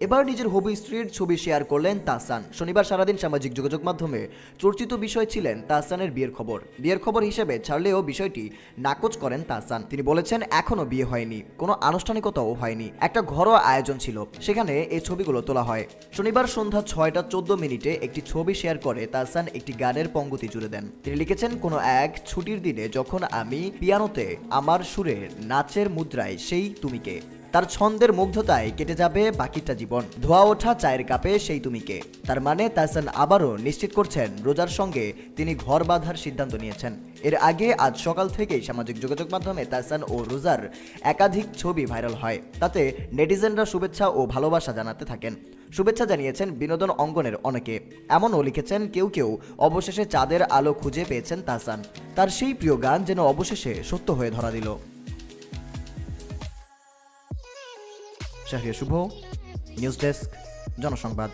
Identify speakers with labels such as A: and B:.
A: এবার নিজের হবি স্ত্রীর ছবি শেয়ার করলেন তাহসান। শনিবার সারাদিন সামাজিক যোগাযোগ মাধ্যমে চর্চিত বিষয় ছিলেন তাহসানের বিয়ের খবর। বিয়ের খবর হিসেবে ছাড়লেও বিষয়টি নাকচ করেন তাহসান। তিনি বলেছেন, এখনও বিয়ে হয়নি, কোনো আনুষ্ঠানিকতাও হয়নি। একটা ঘরোয়া আয়োজন ছিল, সেখানে এই ছবিগুলো তোলা হয়। শনিবার সন্ধ্যা ছয়টা চোদ্দ মিনিটে একটি ছবি শেয়ার করে তাহসান একটি গানের পঙ্গতি জুড়ে দেন। তিনি লিখেছেন, কোনো এক ছুটির দিনে যখন আমি পিয়ানোতে আমার সুরের নাচের মুদ্রায়, সেই তুমিকে তার ছন্দের মুগ্ধতায় কেটে যাবে বাকিটা জীবন। ধোয়া ওঠা চায়ের কাপে সেই তুমিকে। তার মানে তাহসান আবারও নিশ্চিত করছেন রোজার সঙ্গে তিনি ঘর বাঁধার সিদ্ধান্ত নিয়েছেন। এর আগে আজ সকাল থেকেই সামাজিক যোগাযোগ মাধ্যমে তাহসান ও রোজার একাধিক ছবি ভাইরাল হয়। তাতে নেটিজেনরা শুভেচ্ছা ও ভালোবাসা জানাতে থাকেন। শুভেচ্ছা জানিয়েছেন বিনোদন অঙ্গনের অনেকে। এমনও লিখেছেন কেউ কেউ, অবশেষে চাঁদের আলো খুঁজে পেয়েছেন তাহসান। তার সেই প্রিয় গান যেন অবশেষে সত্য হয়ে ধরা দিল। Shahriya Shuvo news desk Janasangbad.